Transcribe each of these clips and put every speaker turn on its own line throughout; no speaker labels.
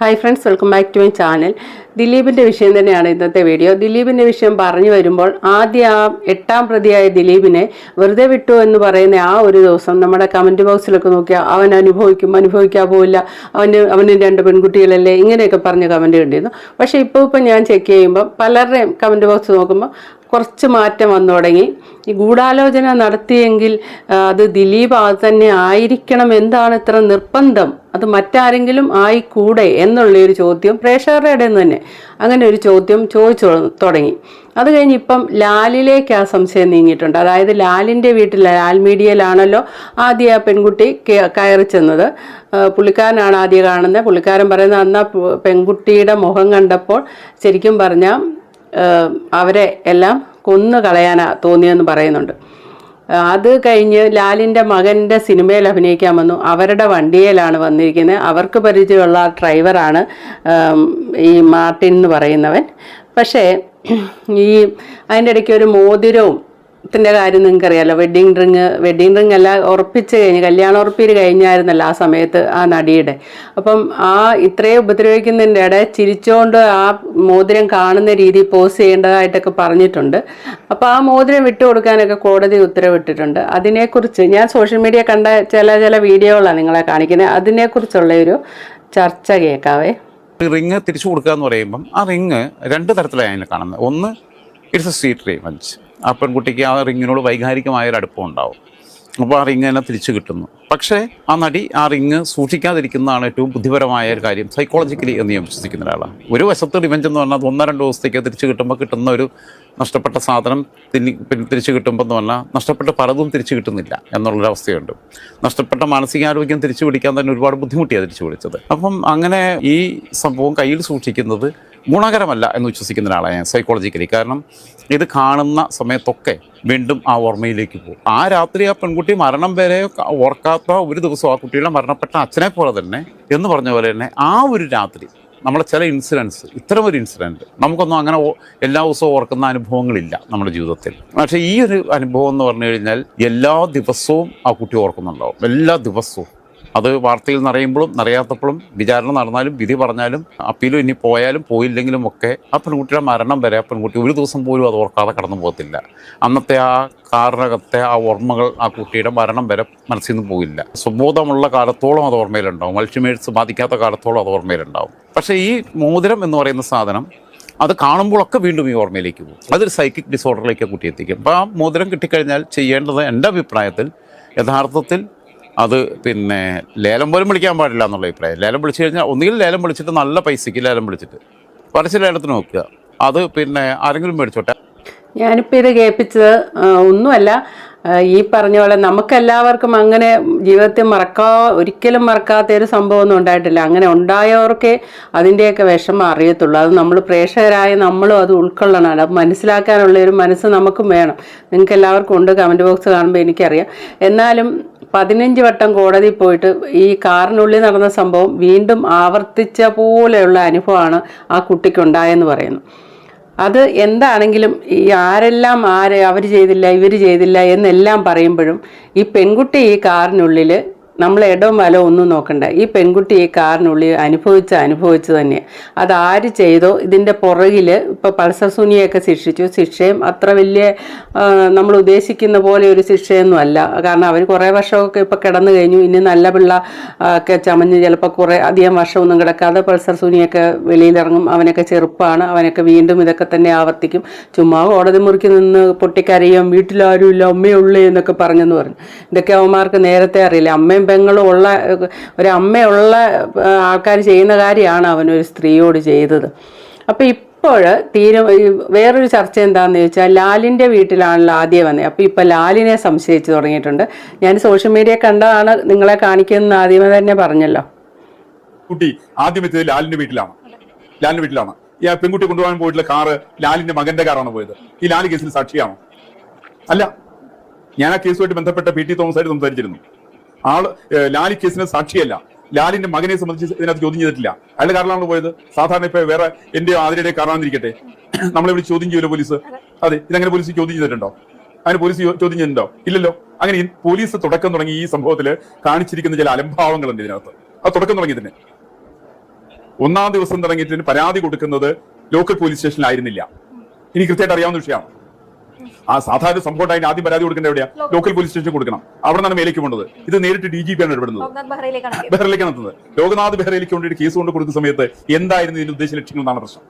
Hi friends welcome back to my channel ദിലീപിന്റെ വിഷയം തന്നെയാണ് ഇന്നത്തെ വീഡിയോ ദിലീപിന്റെ വിഷയം പറഞ്ഞു വരുമ്പോൾ ആദ്യം ആ എട്ടാം പ്രതിയായ ദിലീപിനെ വെറുതെ വിട്ടു എന്ന് പറയുന്ന ആ ഒരു ദിവസം നമ്മുടെ കമന്റ് ബോക്സിലൊക്കെ നോക്കിയാൽ അവൻ അനുഭവിക്കും അനുഭവിക്കാൻ പോവില്ല. അവന് അവന് രണ്ട് പെൺകുട്ടികളല്ലേ? ഇങ്ങനെയൊക്കെ പറഞ്ഞ് കമന്റ് കണ്ടിരുന്നു പക്ഷേ ഇപ്പോൾ ഇപ്പോൾ ഞാൻ ചെക്ക് ചെയ്യുമ്പോൾ പലരുടെയും കമന്റ് ബോക്സ് നോക്കുമ്പോൾ കുറച്ച് മാറ്റം വന്നു തുടങ്ങി. ഈ ഗൂഢാലോചന നടത്തിയെങ്കിൽ അത് ദിലീപ് അത് തന്നെ ആയിരിക്കണം. എന്താണ് ഇത്ര നിർബന്ധം? അത് മറ്റാരെങ്കിലും ആയിക്കൂടെ എന്നുള്ളൊരു ചോദ്യം പ്രേക്ഷകരുടെ ഇടയിൽ നിന്ന് തന്നെ. അങ്ങനെ ഒരു ചോദ്യം ചോദിച്ചു തുടങ്ങി. അത് കഴിഞ്ഞ് ഇപ്പം ലാലിലേക്ക് ആ സംശയം നീങ്ങിയിട്ടുണ്ട്. അതായത് ലാലിന്റെ വീട്ടിൽ ലാൽ മീഡിയയിലാണല്ലോ ആദ്യം ആ പെൺകുട്ടി കയറി ചെന്നത്. പുള്ളിക്കാരനാണ് ആദ്യം കാണുന്നത്. പുള്ളിക്കാരൻ പറയുന്നത് അന്ന് പെൺകുട്ടിയുടെ മുഖം കണ്ടപ്പോൾ ശരിക്കും പറഞ്ഞാൽ അവരെ എല്ലാം കൊന്നു കളയാനാ തോന്നിയെന്ന് പറയുന്നുണ്ട്. അത് കഴിഞ്ഞ് ലാലിന്റെ മകന്റെ സിനിമയിൽ അഭിനയിക്കാൻ വന്നു. അവരുടെ വണ്ടിയിലാണ് വന്നിരിക്കുന്നത്. അവർക്ക് പരിചയമുള്ള ഡ്രൈവറാണ് ഈ മാർട്ടിൻ എന്ന് പറയുന്നവൻ. പക്ഷേ ഈ അതിന്റെ ഇടയ്ക്ക് ഒരു മോതിരവും ത്തിന്റെ കാര്യം നിങ്ങൾക്കറിയാലോ. വെഡ്ഡിങ് റിങ് വെഡ്ഡിങ് റിങ് അല്ല ഉറപ്പിച്ച് കഴിഞ്ഞ് കല്യാണം ഉറപ്പിര് കഴിഞ്ഞായിരുന്നല്ലോ ആ സമയത്ത് ആ നടിയുടെ. അപ്പം ആ ഇത്രയും ഉപദ്രവിക്കുന്നതിന്റെ ഇടയിൽ ചിരിച്ചുകൊണ്ട് ആ മോതിരം കാണുന്ന രീതി പോസ് ചെയ്യേണ്ടതായിട്ടൊക്കെ പറഞ്ഞിട്ടുണ്ട്. അപ്പോൾ ആ മോതിരം വിട്ടുകൊടുക്കാനൊക്കെ കോടതി ഉത്തരവിട്ടിട്ടുണ്ട്. അതിനെക്കുറിച്ച് ഞാൻ സോഷ്യൽ മീഡിയ കണ്ട ചില ചില വീഡിയോകളാണ് നിങ്ങളെ കാണിക്കുന്നത്. അതിനെക്കുറിച്ചുള്ള ഒരു ചർച്ച കേൾക്കാവേ.
റിങ് തിരിച്ചു കൊടുക്കുക എന്ന് പറയുമ്പം ആ റിങ് രണ്ട് തരത്തിലാണ് കാണുന്നത്. ഒന്ന് ഇറ്റ്സ് എ സ്വീറ്റ് റിവഞ്ച് ആ പെൺകുട്ടിക്ക് ആ റിങ്ങിനോട് വൈകാരികമായ ഒരു അടുപ്പം ഉണ്ടാവും. അപ്പോൾ ആ റിങ് തന്നെ തിരിച്ചു കിട്ടുന്നു. പക്ഷേ ആ നടി ആ റിങ് സൂക്ഷിക്കാതിരിക്കുന്നതാണ് ഏറ്റവും ബുദ്ധിപരമായ ഒരു കാര്യം. സൈക്കോളജിക്കലി എന്ന് ഞാൻ വിശ്വസിക്കുന്ന ഒരാളാണ്. ഒരു വശത്ത് റിവഞ്ച് എന്ന് പറഞ്ഞാൽ ഒന്നോ രണ്ടോ ദിവസത്തേക്ക് തിരിച്ചു കിട്ടുമ്പോൾ കിട്ടുന്ന ഒരു നഷ്ടപ്പെട്ട സാധനം പിന്നെ തിരിച്ചു കിട്ടുമ്പോൾ എന്ന് പറഞ്ഞാൽ നഷ്ടപ്പെട്ട പലതും തിരിച്ചു കിട്ടുന്നില്ല എന്നുള്ളൊരവസ്ഥയുണ്ട് നഷ്ടപ്പെട്ട മാനസികാരോഗ്യം തിരിച്ചു പിടിക്കാൻ തന്നെ ഒരുപാട് ബുദ്ധിമുട്ടിയാണ് തിരിച്ചു പിടിച്ചത്. അപ്പം അങ്ങനെ ഈ സംഭവം കയ്യിൽ സൂക്ഷിക്കുന്നത് ഗുണകരമല്ല എന്ന് വിശ്വസിക്കുന്ന ഒരാളാണ് ഞാൻ സൈക്കോളജിക്കലി കാരണം ഇത് കാണുന്ന സമയത്തൊക്കെ വീണ്ടും ആ ഓർമ്മയിലേക്ക് പോകും. ആ രാത്രി ആ പെൺകുട്ടി മരണം വരെ ഓർക്കാത്ത ഒരു ദിവസം ആ കുട്ടിയുടെ മരണപ്പെട്ട അച്ഛനെ പോലെ തന്നെ എന്ന് പറഞ്ഞ പോലെ തന്നെ ആ ഒരു രാത്രി നമ്മളെ ചില ഇൻസിഡൻസ് ഇത്തരം ഒരു ഇൻസിഡന്റ് നമുക്കൊന്നും അങ്ങനെ എല്ലാ ദിവസവും ഓർക്കുന്ന അനുഭവങ്ങളില്ല നമ്മുടെ ജീവിതത്തിൽ. പക്ഷേ ഈ ഒരു അനുഭവം എന്ന് പറഞ്ഞു കഴിഞ്ഞാൽ എല്ലാ ദിവസവും ആ കുട്ടി ഓർക്കുന്നുണ്ടാവും. എല്ലാ ദിവസവും. അത് വാർത്തയിൽ നിറയുമ്പോഴും നിറയാത്തപ്പോഴും വിചാരണ നടന്നാലും വിധി പറഞ്ഞാലും അപ്പീലും ഇനി പോയാലും പോയില്ലെങ്കിലും ഒക്കെ ആ പെൺകുട്ടിയുടെ മരണം വരെ ആ പെൺകുട്ടി ഒരു ദിവസം പോലും അത് ഓർക്കാതെ കടന്നു പോകത്തില്ല. അന്നത്തെ ആ കാറിനകത്തെ ആ ഓർമ്മകൾ ആ കുട്ടിയുടെ മരണം വരെ മനസ്സിൽ നിന്ന് പോയില്ല സുബോധമുള്ള കാലത്തോളം അത് ഓർമ്മയിലുണ്ടാവും. അൾഷിമേഴ്സ് ബാധിക്കാത്ത കാലത്തോളം അത് ഓർമ്മയിലുണ്ടാവും. പക്ഷേ ഈ മോതിരം എന്ന് പറയുന്ന സാധനം അത് കാണുമ്പോഴൊക്കെ വീണ്ടും ഈ ഓർമ്മയിലേക്ക് പോകും. അതൊരു സൈക്കിക് ഡിസോർഡറിലേക്ക് ആ കുട്ടി എത്തിക്കും. അപ്പോൾ ആ മോതിരം കിട്ടിക്കഴിഞ്ഞാൽ ചെയ്യേണ്ടത് എന്റെ അഭിപ്രായത്തിൽ യഥാർത്ഥത്തിൽ അത് പിന്നെ ലേലം പോലും വിളിക്കാൻ പാടില്ല എന്നുള്ള അഭിപ്രായം. ലേലം വിളിച്ചു കഴിഞ്ഞാൽ ഒന്നുകിൽ ലേലം വിളിച്ചിട്ട് നല്ല പൈസയ്ക്ക് ലേലം വിളിച്ചിട്ട്. പരസ്യ ലേലത്തിന് നോക്കുക. അത് പിന്നെ ആരെങ്കിലും മേടിച്ചോട്ടെ?
ഞാനിപ്പോൾ ഇത് കേൾപ്പിച്ചത് ഒന്നുമല്ല. ഈ പറഞ്ഞ പോലെ നമുക്കെല്ലാവർക്കും അങ്ങനെ ജീവിതത്തിൽ മറക്കാ ഒരിക്കലും മറക്കാത്ത ഒരു സംഭവമൊന്നും ഉണ്ടായിട്ടില്ല. അങ്ങനെ ഉണ്ടായവർക്കേ അതിന്റെയൊക്കെ വിഷമം അറിയത്തുള്ളൂ. അത് നമ്മൾ പ്രേക്ഷകരായ നമ്മളും അത് ഉൾക്കൊള്ളണം. അത് മനസ്സിലാക്കാനുള്ള ഒരു മനസ്സ് നമുക്കും വേണം. നിങ്ങൾക്ക് എല്ലാവർക്കും ഉണ്ട് കമന്റ് ബോക്സ് കാണുമ്പോൾ എനിക്കറിയാം. എന്നാലും പതിനഞ്ച് വട്ടം കോടതി പോയിട്ട് ഈ കാറിനുള്ളിൽ നടന്ന സംഭവം വീണ്ടും ആവർത്തിച്ച പോലെയുള്ള അനുഭവമാണ് ആ കുട്ടിക്കുണ്ടായെന്ന് പറയുന്നു. അത് എന്താണെങ്കിലും ഈ ആരെല്ലാം ആര് അവർ ചെയ്തില്ല ഇവർ ചെയ്തില്ല എന്നെല്ലാം പറയുമ്പോഴും ഈ പെൺകുട്ടി ഈ കാറിനുള്ളിൽ നമ്മൾ ഇടവും വലവും ഒന്നും നോക്കണ്ട. ഈ പെൺകുട്ടി ഈ കാറിനുള്ളിൽ അനുഭവിച്ച അനുഭവിച്ചു തന്നെ അത് ആര് ചെയ്തോ ഇതിന്റെ പുറകിൽ ഇപ്പോൾ പൾസർ സുനിയൊക്കെ ശിക്ഷിച്ചു. ശിക്ഷയും അത്ര വലിയ നമ്മൾ ഉദ്ദേശിക്കുന്ന പോലെ ഒരു ശിക്ഷയൊന്നും അല്ല. കാരണം അവർ കുറേ വർഷമൊക്കെ ഇപ്പോൾ കിടന്നു കഴിഞ്ഞു. ഇനി നല്ല പിള്ള ഒക്കെ ചമഞ്ഞ് ചിലപ്പോൾ കുറേ അധികം വർഷമൊന്നും കിടക്കാതെ പൾസർ സുനിയൊക്കെ വെളിയിലിറങ്ങും. അവനൊക്കെ ചെറുപ്പമാണ് അവനൊക്കെ വീണ്ടും ഇതൊക്കെ തന്നെ ആവർത്തിക്കും. ചുമ്മാ കോടതി മുറിക്ക് നിന്ന് പൊട്ടിക്കരയും വീട്ടിലാരും ഇല്ല അമ്മയുള്ളേ എന്നൊക്കെ പറഞ്ഞെന്ന് പറഞ്ഞു. ഇതൊക്കെ അവന്മാർക്ക് നേരത്തെ അറിയില്ല. അമ്മയും പെങ്ങളും ഉള്ള ഒരു അമ്മയുള്ള ആൾക്കാർ ചെയ്യുന്ന കാര്യമാണ് അവനൊരു സ്ത്രീയോട് ചെയ്തത്. അപ്പോൾ ഇപ്പോൾ തീരെ വേറൊരു ചർച്ച എന്താണെന്ന് ചോദിച്ചാൽ ലാലിന്റെ വീട്ടിലാണല്ലോ ആദ്യം വന്നത്. അപ്പോൾ ഇപ്പോൾ ലാലിനെ സംശയിച്ച് തുടങ്ങിയിട്ടുണ്ട്. ഞാൻ സോഷ്യൽ മീഡിയ കണ്ടതാണ് നിങ്ങളെ കാണിക്കുന്നത് ആദ്യമേ തന്നെ പറഞ്ഞല്ലോ.
കുട്ടി ആദ്യം എത്തിയത് ലാലിന്റെ വീട്ടിലാണ്. ലാലിന്റെ വീട്ടിലാണ്. ഈ പെൺകുട്ടി കൊണ്ടുപോകാൻ പോയിട്ടുള്ള കാറ് ലാലിന്റെ മകന്റെ കാറാണ് പോയത്. ഈ ലാലി കേസിൽ സാക്ഷിയാണോ? അല്ല. ഞാൻ ആ കേസുമായിട്ട് ബന്ധപ്പെട്ട പി ടി തോമസ് ആയിട്ട് സംസാരിച്ചിരുന്നു. ആൾ ലാലി കേസിന് സാക്ഷിയല്ല. ലാലിന്റെ മകനെ സംബന്ധിച്ച് ഇതിനകത്ത് ചോദ്യം ചെയ്തിട്ടില്ല. അയാളുടെ കാരണമാണ് പോയത്. സാധാരണ ഇപ്പൊ വേറെ എന്റെ ആതിരയുടെ കാരണമെന്നിരിക്കട്ടെ നമ്മളെ വിളിച്ച് ചോദ്യം ചെയ്യുമല്ലോ പോലീസ്? അതെ ഇതങ്ങനെ പോലീസ് ചോദ്യം ചെയ്തിട്ടുണ്ടോ? അതിന് പോലീസ് ചോദ്യം ചെയ്യുന്നുണ്ടോ? ഇല്ലല്ലോ. അങ്ങനെ പോലീസ് തുടക്കം തുടങ്ങി ഈ സംഭവത്തിൽ കാണിച്ചിരിക്കുന്ന ചില അലംഭാവങ്ങളുണ്ട് ഇതിനകത്ത്. അത് തുടക്കം തുടങ്ങി തന്നെ. ഒന്നാം ദിവസം തുടങ്ങിയിട്ട് പരാതി കൊടുക്കുന്നത് ലോക്കൽ പോലീസ് സ്റ്റേഷനിലായിരുന്നില്ല. ഇനി കൃത്യമായിട്ട് അറിയാവുന്ന വിഷയമാണ്. ആ സാധാരണ സംഭവം ആയിട്ട് ആദ്യം പരാതി കൊടുക്കേണ്ട എവിടെയാ? ലോക്കൽ പോലീസ് സ്റ്റേഷൻ കൊടുക്കണം. അവിടെ നിന്നാണ് മേലേക്ക് കൊണ്ടത് ഇത് നേരിട്ട് ഡി ജി പി ആണ് ഇടപെടുന്നത്
ബെഹ്റയിലേക്കാണ്.
എത്തുന്നത് ലോകനാഥ് ബെഹ്റയിലേക്ക് കൊണ്ടിട്ട് കേസ് കൊണ്ട് കൊടുക്കുന്ന സമയത്ത് എന്തായിരുന്നു ഇതിന്റെ ഉദ്ദേശ ലക്ഷ്യങ്ങൾ എന്നാണ് പ്രശ്നം.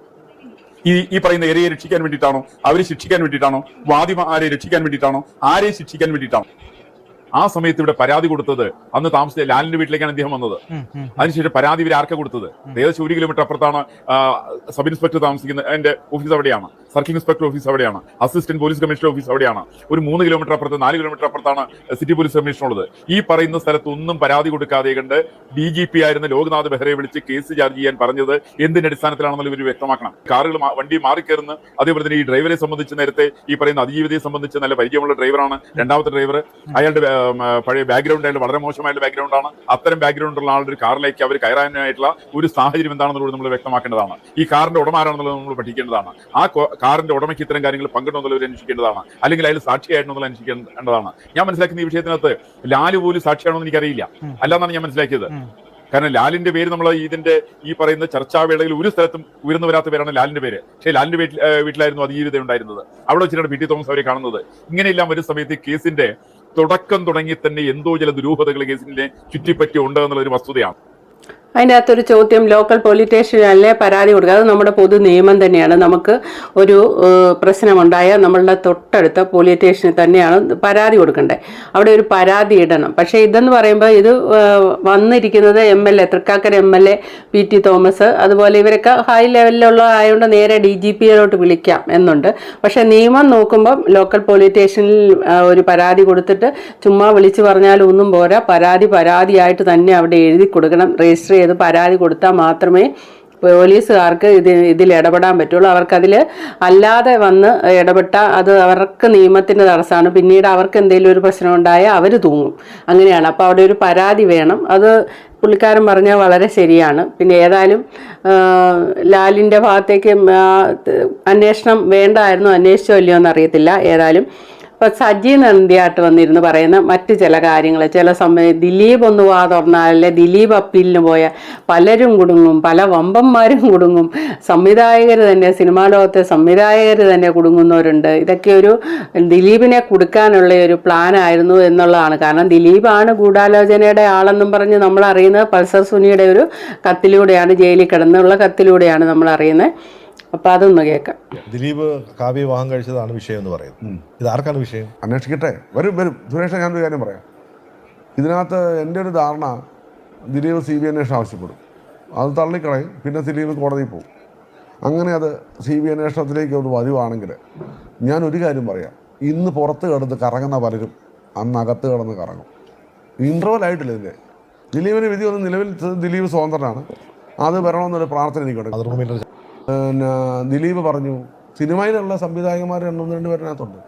ഈ ഈ പറയുന്ന ഏരിയയെ രക്ഷിക്കാൻ വേണ്ടിയിട്ടാണോ? അവരെ ശിക്ഷിക്കാൻ വേണ്ടിയിട്ടാണോ? വാദിമാരെ രക്ഷിക്കാൻ വേണ്ടിയിട്ടാണോ? ആരെ ശിക്ഷിക്കാൻ വേണ്ടിയിട്ടാണോ? ആ സമയത്ത് ഇവിടെ പരാതി കൊടുത്തത് അന്ന് താമസിച്ച ലാലിന്റെ വീട്ടിലേക്കാണ് അദ്ദേഹം വന്നത്. അതിനുശേഷം പരാതി ഇവർ ആർക്കാ കൊടുത്തത്? ഏകദേശം ഒരു കിലോമീറ്റർ അപ്പുറത്താണ് സബ് ഇൻസ്പെക്ടർ താമസിക്കുന്ന എന്റെ ഓഫീസ് അവിടെയാണ്. സർക്കിൾ ഇൻസ്പെക്ടർ ഓഫീസ് അവിടെയാണ്. അസിസ്റ്റന്റ് പോലീസ് കമ്മീഷണർ ഓഫീസ് അവിടെയാണ്. ഒരു മൂന്ന് കിലോമീറ്റർ അപ്പുറത്ത് നാല് കിലോമീറ്റർ അപ്പുറത്താണ് സിറ്റി പോലീസ് കമ്മീഷണർ ഉള്ളത് ഈ പറയുന്ന സ്ഥലത്ത് ഒന്നും പരാതി കൊടുക്കാതെ കണ്ട് ഡി ജി പി ആയിരുന്ന ലോക്നാഥ് ബെഹ്റയെ വിളിച്ച് കേസ് ചാർജ് ചെയ്യാൻ പറഞ്ഞത് എന്തിന്റെ അടിസ്ഥാനത്തിലാണെന്നുള്ള ഇവർ വ്യക്തമാക്കണം. കാറുകൾ വണ്ടി മാറിക്കയറുന്നു അതേപോലെ തന്നെ ഈ ഡ്രൈവറെ സംബന്ധിച്ച് നേരത്തെ ഈ പറയുന്ന അതിജീവിതയെ സംബന്ധിച്ച് നല്ല പരിചയമുള്ള ഡ്രൈവറാണ്. രണ്ടാമത്തെ ഡ്രൈവർ. അയാളുടെ പഴയ ബാക്ക്ഗ്രൗണ്ട് ആയാലും വളരെ മോശമായിട്ടുള്ള ബാക്ക്ഗ്രൗണ്ട് ആണ്. അത്തരം ബാക്ക്ഗ്രൗണ്ട് ഉള്ള ആളുടെ ഒരു കാറിലേക്ക് അവർ കയറാനായിട്ടുള്ള ഒരു സാഹചര്യം എന്താണെന്നുള്ളത് നമ്മൾ വ്യക്തമാക്കേണ്ടതാണ്. ഈ കാറിന്റെ ഉടമ ആരാണെന്നുള്ളത് നമ്മൾ പഠിക്കേണ്ടതാണ്. ആ കാറിന്റെ ഉടമയ്ക്ക് ഇത്തരം കാര്യങ്ങൾ പങ്കിടുന്നുള്ളവർ അന്വേഷിക്കേണ്ടതാണ്. അല്ലെങ്കിൽ അതിൽ സാക്ഷിയായിട്ടുള്ളത് അന്വേഷിക്കേണ്ടതാണ്. ഞാൻ മനസ്സിലാക്കുന്ന ഈ വിഷയത്തിനകത്ത് ലാൽ പോലും സാക്ഷിയാണോ എന്ന് എനിക്കറിയില്ല അല്ലാന്നാണ് ഞാൻ മനസ്സിലാക്കിയത്. കാരണം ലാലിന്റെ പേര് നമ്മൾ ഇതിന്റെ ഈ പറയുന്ന ചർച്ചാവേളയിൽ ഒരു സ്ഥലത്തും ഉയർന്നു വരാത്ത പേരാണ് ലാലിന്റെ പേര്. പക്ഷേ ലാലിന്റെ വീട്ടിൽ വീട്ടിലായിരുന്നു അതീവിത ഉണ്ടായിരുന്നത് അവിടെ വെച്ചിട്ടാണ് പി ടി തോമസ് അവരെ കാണുന്നത്. ഇങ്ങനെയെല്ലാം വരുന്ന സമയത്ത് കേസിന്റെ തുടക്കം തുടങ്ങി തന്നെ എന്തോ ചില ദുരൂഹതകൾ കേസിനെ ചുറ്റിപ്പറ്റി ഉണ്ട് എന്നുള്ള ഒരു വസ്തുതയാണ്.
അതിന്റെ അകത്തൊരു ചോദ്യം ലോക്കൽ പോലീസ് സ്റ്റേഷനിലെ പരാതി കൊടുക്കുക? അത് നമ്മുടെ പൊതു നിയമം തന്നെയാണ്. നമുക്ക് ഒരു പ്രശ്നമുണ്ടായാൽ നമ്മളുടെ തൊട്ടടുത്ത പോലീസ് സ്റ്റേഷനിൽ തന്നെയാണ് പരാതി കൊടുക്കേണ്ടത് അവിടെ ഒരു പരാതി ഇടണം. പക്ഷേ ഇതെന്ന് പറയുമ്പോൾ ഇത് വന്നിരിക്കുന്നത് M L A Thrikkakara M L A P T Thomas. അതുപോലെ ഇവരൊക്കെ ഹൈ ലെവലിലുള്ള ആയതുകൊണ്ട് നേരെ ഡി ജി പിയിലോട്ട് വിളിക്കാം എന്നുണ്ട്. പക്ഷേ നിയമം നോക്കുമ്പം ലോക്കൽ പോലീസ് സ്റ്റേഷനിൽ ഒരു പരാതി കൊടുത്തിട്ട് ചുമ്മാ വിളിച്ചു പറഞ്ഞാലും ഒന്നും പോരാ. പരാതി പരാതിയായിട്ട് തന്നെ അവിടെ എഴുതി കൊടുക്കണം. രജിസ്റ്റർ ചെയ്ത് പരാതി കൊടുത്താൽ മാത്രമേ പോലീസുകാർക്ക് ഇത് ഇതിൽ ഇടപെടാൻ പറ്റുള്ളൂ. അവർക്കതിൽ അല്ലാതെ വന്ന് ഇടപെട്ട അത് അവർക്ക് നിയമത്തിന്റെ തടസ്സമാണ്. പിന്നീട് അവർക്ക് എന്തെങ്കിലും ഒരു പ്രശ്നം ഉണ്ടായാൽ അവർ തൂങ്ങും. അങ്ങനെയാണ്. അപ്പോൾ അവിടെ ഒരു പരാതി വേണം. അത് പുള്ളിക്കാരൻ പറഞ്ഞാൽ വളരെ ശരിയാണ്. പിന്നെ ഏതായാലും ലാലിന്റെ ഭാഗത്തേക്ക് അന്വേഷണം വേണ്ടായിരുന്നു അന്വേഷിച്ചോ ഇല്ലയോ എന്നറിയത്തില്ല. ഏതായാലും ഇപ്പം സജി നന്ദിയായിട്ട് വന്നിരുന്ന് പറയുന്ന മറ്റ് ചില കാര്യങ്ങൾ ചില സമയം ദിലീപ് ഒന്ന് വാ തുറന്നാലല്ലേ ദിലീപ് അപ്പീലിന് പോയ പലരും കുടുങ്ങും പല വമ്പന്മാരും കുടുങ്ങും. സംവിധായകർ തന്നെ സിനിമാ ലോകത്തെ സംവിധായകർ തന്നെ കുടുങ്ങുന്നവരുണ്ട്. ഇതൊക്കെ ഒരു ദിലീപിനെ കൊടുക്കാനുള്ള ഒരു പ്ലാൻ ആയിരുന്നു എന്നുള്ളതാണ്. കാരണം ദിലീപാണ് ഗൂഢാലോചനയുടെ ആളെന്നും പറഞ്ഞ് നമ്മൾ അറിയുന്നത് പൾസർ സുനിയുടെ ഒരു കത്തിലൂടെയാണ് ജയിലിൽ കിടന്നുള്ള കത്തിലൂടെയാണ് നമ്മൾ അറിയുന്നത് അപ്പോൾ അതൊന്ന് കേൾക്കാം.
ദിലീപ് കാവ്യ വിവാഹം കഴിച്ചതാണ് വിഷയം എന്ന് പറയുന്നത്. ഇത് ആർക്കാണ് വിഷയം?
അന്വേഷിക്കട്ടെ. വരും വരും. സുരേഷ ഒരു കാര്യം പറയാം. ഇതിനകത്ത് എന്റെ ഒരു ധാരണ ദിലീപ് സി ബി അന്വേഷണം ആവശ്യപ്പെടും. അത് തള്ളിക്കളയും പിന്നെ ദിലീപ് കോടതിയിൽ പോകും. അങ്ങനെ അത് സി ബി അന്വേഷണത്തിലേക്ക് ഒരു പതിവാണെങ്കിൽ ഞാൻ ഒരു കാര്യം പറയാം. ഇന്ന് പുറത്ത് കിടന്ന് കറങ്ങുന്ന പലരും അന്ന് അകത്ത് കിടന്ന് കറങ്ങും. ഇന്റർവൽ ആയിട്ടില്ല ഇതിന്റെ. ദിലീപിന് വിധി ഒന്ന് നിലവിൽ ദിലീപ് സ്വതന്ത്രനാണ്. അത് വരണമെന്നൊരു പ്രാർത്ഥന എനിക്കുണ്ട് പിന്നെ ദിലീപ് പറഞ്ഞു സിനിമയിലുള്ള സംവിധായകന്മാർ ഒന്ന് രണ്ട് പേരിനകത്തുണ്ട്.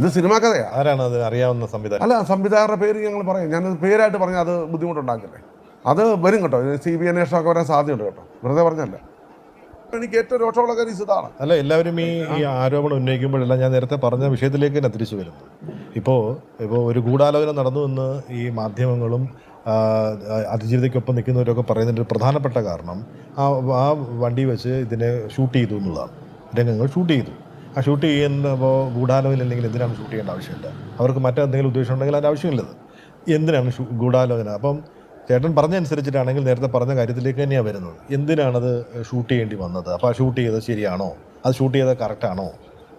ഇത് സിനിമാ കഥയാണ്
ആരാണ് അത് അറിയാവുന്ന സംവിധാനം
അല്ല സംവിധായകരുടെ പേര് ഞങ്ങൾ പറയും. ഞാൻ പേരായിട്ട് പറഞ്ഞാൽ അത് ബുദ്ധിമുട്ടുണ്ടാക്കില്ലേ. അത് വരും കേട്ടോ. സി ബി അന്വേഷണമൊക്കെ വരാൻ സാധ്യതയുണ്ട് കേട്ടോ. വെറുതെ പറഞ്ഞല്ല. എനിക്ക് ഏറ്റവും രോഷമുള്ള കാര്യം ഇതാണ്.
അല്ല എല്ലാവരും ഈ ഈ ആരോപണം ഉന്നയിക്കുമ്പോഴെല്ലാം ഞാൻ നേരത്തെ പറഞ്ഞ വിഷയത്തിലേക്ക് തന്നെ തിരിച്ചു വരുന്നു. ഇപ്പോൾ ഇപ്പോൾ ഒരു ഗൂഢാലോചന നടന്നു എന്ന് ഈ മാധ്യമങ്ങളും അതിജീവിതയ്ക്കൊപ്പം നിൽക്കുന്നവരൊക്കെ പറയുന്നതിന്റെ പ്രധാനപ്പെട്ട കാരണം ആ ആ വണ്ടി വെച്ച് ഇതിനെ ഷൂട്ട് ചെയ്തു എന്നുള്ളതാണ്. രംഗങ്ങൾ ഷൂട്ട് ചെയ്തു. ആ ഷൂട്ട് ചെയ്യുമ്പോൾ ഗൂഢാലോചന അല്ലെങ്കിൽ എന്തിനാണ് ഷൂട്ട് ചെയ്യേണ്ട ആവശ്യമില്ല? അവർക്ക് മറ്റെന്തെങ്കിലും ഉദ്ദേശം ഉണ്ടെങ്കിൽ അതിന്റെ ആവശ്യമില്ലത്. എന്തിനാണ് ഗൂഢാലോചന? അപ്പം ചേട്ടൻ പറഞ്ഞനുസരിച്ചിട്ടാണെങ്കിൽ നേരത്തെ പറഞ്ഞ കാര്യത്തിലേക്ക് തന്നെയാണ് വരുന്നത്. എന്തിനാണത് ഷൂട്ട് ചെയ്യേണ്ടി വന്നത്? അപ്പോൾ ആ ഷൂട്ട് ചെയ്തത് ശരിയാണോ? അത് ഷൂട്ട് ചെയ്തത് കറക്റ്റാണോ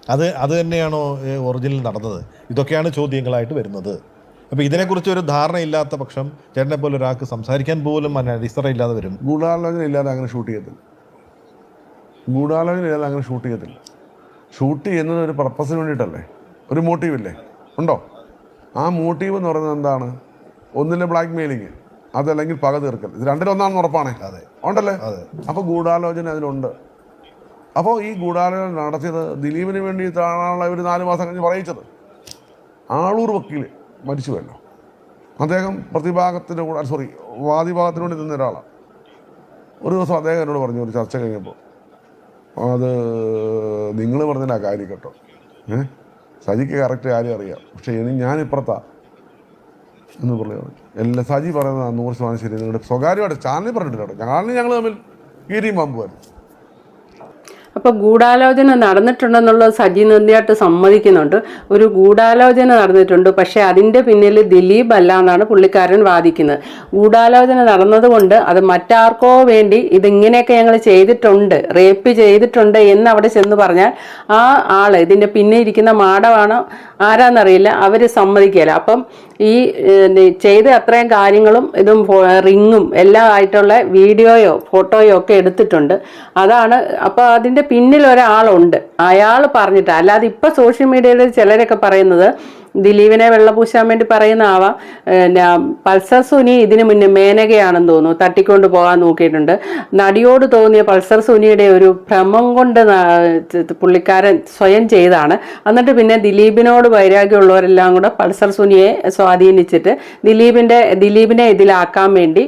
അത് അത് തന്നെയാണോ ഒറിജിനൽ നടന്നത്? ഇതൊക്കെയാണ് ചോദ്യങ്ങളായിട്ട് വരുന്നത്. അപ്പോൾ ഇതിനെക്കുറിച്ച് ഒരു ധാരണ ഇല്ലാത്ത പക്ഷം ചേട്ടനെ പോലെ ഒരാൾക്ക് സംസാരിക്കാൻ പോലും അനടിസ്ഥറ ഇല്ലാതെ വരും.
ഗൂഢാലോചന ഇല്ലാതെ അങ്ങനെ ഷൂട്ട് ചെയ്യത്തില്ല. ഗൂഢാലോചന ഇല്ലാതെ അങ്ങനെ ഷൂട്ട് ചെയ്യത്തില്ല. ഷൂട്ട് ചെയ്യുന്നത് ഒരു പർപ്പസിന് വേണ്ടിയിട്ടല്ലേ? ഒരു മോട്ടീവ് ഇല്ലേ ഉണ്ടോ? ആ മോട്ടീവ് എന്ന് പറയുന്നത് എന്താണ്? ഒന്നിലെ ബ്ലാക്ക് മെയിലിങ് അതല്ലെങ്കിൽ പക തീർക്കൽ. ഇത് രണ്ടിലൊന്നാണെന്ന് ഉറപ്പാണേ.
അതെ.
ഉണ്ടല്ലേ?
അതെ.
അപ്പോൾ ഗൂഢാലോചന അതിലുണ്ട്. അപ്പോൾ ഈ ഗൂഢാലോചന നടത്തിയത് ദിലീപിന് വേണ്ടിയിട്ടാണുള്ള ഒരു നാല് മാസം കഴിഞ്ഞ് പറയിച്ചത്. ആളൂർ വക്കീൽ മരിച്ചുവല്ലോ. അദ്ദേഹം പ്രതിഭാഗത്തിന്റെ കൂടെ സോറി വാദിഭാഗത്തിന് വേണ്ടി നിന്ന ഒരാളാണ്. ഒരു ദിവസം അദ്ദേഹം എന്നോട് പറഞ്ഞു ഒരു ചർച്ച കഴിഞ്ഞപ്പോൾ അത് നിങ്ങൾ പറഞ്ഞില്ല കാര്യം കേട്ടോ. ഏ? സജിക്ക് കറക്റ്റ് കാര്യം അറിയാം. പക്ഷേ ഇനി ഞാനിപ്പുറത്താ എന്ന് പറഞ്ഞു. എല്ലാ സജി പറയുന്നത് നൂറ് ശതമാനം ശരി നിങ്ങളുടെ സ്വകാര്യമായിട്ട് ചാനലിൽ പറഞ്ഞിട്ടില്ല കേട്ടോ. ചാനലിൽ ഞങ്ങൾ തമ്മിൽ കീരിയും പാമ്പ് പോലെ
അപ്പൊ ഗൂഢാലോചന നടന്നിട്ടുണ്ടെന്നുള്ളത് സജി നന്ദിയായിട്ട് സമ്മതിക്കുന്നുണ്ട്. ഒരു ഗൂഢാലോചന നടന്നിട്ടുണ്ട്. പക്ഷെ അതിന്റെ പിന്നിൽ ദിലീപ് അല്ല എന്നാണ് പുള്ളിക്കാരൻ വാദിക്കുന്നത്. ഗൂഢാലോചന നടന്നതുകൊണ്ട് അത് മറ്റാർക്കോ വേണ്ടി ഇതിങ്ങനെയൊക്കെ ഞങ്ങൾ ചെയ്തിട്ടുണ്ട് റേപ്പ് ചെയ്തിട്ടുണ്ട് എന്ന് അവിടെ ചെന്ന് പറഞ്ഞാൽ ആ ആൾ ഇതിന്റെ പിന്നെ ഇരിക്കുന്ന മാടവാണോ ആരാന്നറിയില്ല അവർ സമ്മതിക്കുകയില്ല. അപ്പം ഈ ചെയ്ത അത്രയും കാര്യങ്ങളും ഇതും റിങ്ങും എല്ലാം ആയിട്ടുള്ള വീഡിയോയോ ഫോട്ടോയോ ഒക്കെ എടുത്തിട്ടുണ്ട്. അതാണ് അപ്പോൾ അതിന്റെ പിന്നിൽ ഒരാളുണ്ട്. അയാൾ പറഞ്ഞിട്ട് അല്ലാതെ ഇപ്പോൾ സോഷ്യൽ മീഡിയയിൽ ചിലരൊക്കെ പറയുന്നത് ദിലീപിനെ വെള്ളപൂശാൻ വേണ്ടി പറയുന്ന ആവാം പൾസർ സുനി ഇതിനു മുന്നേ മേനകയാണെന്ന് തോന്നുന്നു. തട്ടിക്കൊണ്ട് പോകാൻ നോക്കിയിട്ടുണ്ട്. നടിയോട് തോന്നിയ പൾസർ സുനിയുടെ ഒരു ഭ്രമം കൊണ്ട് പുള്ളിക്കാരൻ സ്വയം ചെയ്താണ്. എന്നിട്ട് പിന്നെ ദിലീപിനോട് വൈരാഗ്യമുള്ളവരെല്ലാം കൂടെ പൾസർ സുനിയെ സ്വാധീനിച്ചിട്ട് ദിലീപിന്റെ ദിലീപിനെ ഇതിലാക്കാൻ വേണ്ടി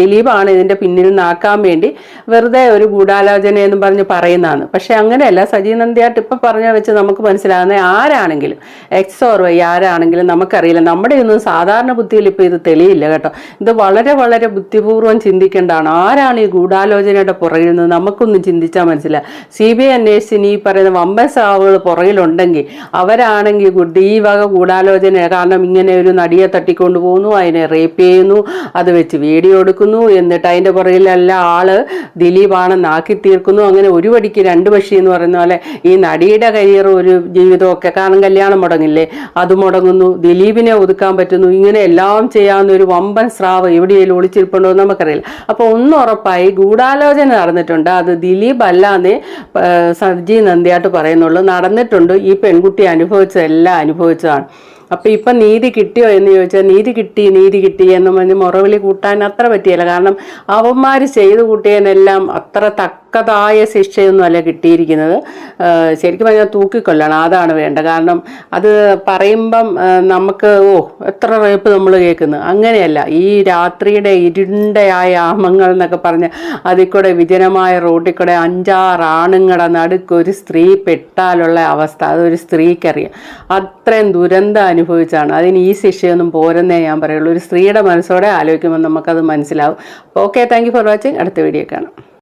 ദിലീപാണ് ഇതിന്റെ പിന്നിൽ നിന്നാക്കാൻ വേണ്ടി വെറുതെ ഒരു ഗൂഢാലോചന എന്ന് പറഞ്ഞ് പറയുന്നതാണ്. പക്ഷെ അങ്ങനെയല്ല. സജി നന്ദിയായിട്ട് ഇപ്പം പറഞ്ഞ വെച്ച് നമുക്ക് മനസ്സിലാകുന്ന ആരാണെങ്കിലും എക്സ് ഓർ വൈ ആരാണെങ്കിലും നമുക്കറിയില്ല. നമ്മുടെ ഒന്നും സാധാരണ ബുദ്ധിയിൽ ഇപ്പോൾ ഇത് തെളിയില്ല കേട്ടോ. ഇത് വളരെ വളരെ ബുദ്ധിപൂർവം ചിന്തിക്കേണ്ടതാണ്. ആരാണ് ഈ ഗൂഢാലോചനയുടെ പുറകിൽ നിന്ന്? നമുക്കൊന്നും ചിന്തിച്ചാൽ മനസ്സിലായി സി ബി ഐ അന്വേഷിച്ചിന് ഈ പറയുന്ന വമ്പൻ സാവുകൾ പുറകിലുണ്ടെങ്കിൽ അവരാണെങ്കിൽ ഈ വക ഗൂഢാലോചന കാരണം ഇങ്ങനെ ഒരു നടിയെ തട്ടിക്കൊണ്ടു പോകുന്നു അതിനെ റേപ്പ് ചെയ്യുന്നു അത് വെച്ച് വീഡിയോ എടുക്കുന്നു. എന്നിട്ട് അതിന്റെ പുറകിലല്ല ആൾ ദിലീപാണെന്ന് ആക്കി തീർക്കുന്നു. അങ്ങനെ ഒരു വടിക്ക് രണ്ട് പക്ഷി എന്ന് പറയുന്ന പോലെ ഈ നടിയുടെ കരിയർ ഒരു ജീവിതമൊക്കെ. കാരണം കല്യാണം മുടങ്ങില്ലേ? അത് മുടങ്ങുന്നു. ദിലീപിനെ ഒതുക്കാൻ പറ്റുന്നു. ഇങ്ങനെ എല്ലാം ചെയ്യാവുന്ന ഒരു വമ്പൻ സ്രാവ് എവിടെയെങ്കിലും ഒളിച്ചിരിപ്പുണ്ടോ എന്ന് നമുക്കറിയില്ല. അപ്പോൾ ഒന്ന് ഉറപ്പായി ഗൂഢാലോചന നടന്നിട്ടുണ്ട്. അത് ദിലീപ് അല്ലാന്ന് സർജി നന്ദിയായിട്ട് പറയുന്നുള്ളൂ. നടന്നിട്ടുണ്ട്. ഈ പെൺകുട്ടി അനുഭവിച്ചതെല്ലാം അനുഭവിച്ചതാണ്. അപ്പൊ ഇപ്പം നീതി കിട്ടിയോ എന്ന് ചോദിച്ചാൽ നീതി കിട്ടി നീതി കിട്ടി എന്ന് പറഞ്ഞ് മുറവിളി കൂട്ടാൻ അത്ര പറ്റിയല്ല. കാരണം അവന്മാർ ചെയ്തു കൂട്ടിയതിനെല്ലാം അത്ര തക്കതായ ശിക്ഷയൊന്നും അല്ല കിട്ടിയിരിക്കുന്നത്. ശരിക്കും പറഞ്ഞാൽ തൂക്കിക്കൊല്ലണം. അതാണ് വേണ്ട കാരണം അത് പറയുമ്പം നമുക്ക് ഓ എത്ര റേപ്പ് നമ്മൾ കേൾക്കുന്നു. അങ്ങനെയല്ല. ഈ രാത്രിയുടെ ഇരുണ്ടയായ ആമങ്ങൾ എന്നൊക്കെ പറഞ്ഞ് അതിൽ കൂടെ വിജനമായ റോഡിൽ കൂടെ അഞ്ചാറ് ആണുങ്ങളുടെ നടുക്ക് ഒരു സ്ത്രീ പെട്ടാലുള്ള അവസ്ഥ. അതൊരു സ്ത്രീക്കറിയാം. അത്രയും ദുരന്തം അനുഭവിച്ചാണ്. അതിന് ഈ ശിക്ഷയൊന്നും പോരെന്നേ ഞാൻ പറയുള്ളൂ. ഒരു സ്ത്രീയുടെ മനസ്സോടെ ആലോചിക്കുമ്പോൾ നമുക്കത് മനസ്സിലാവും. Okay thank you for watching. അടുത്ത വീഡിയോ കാണാം.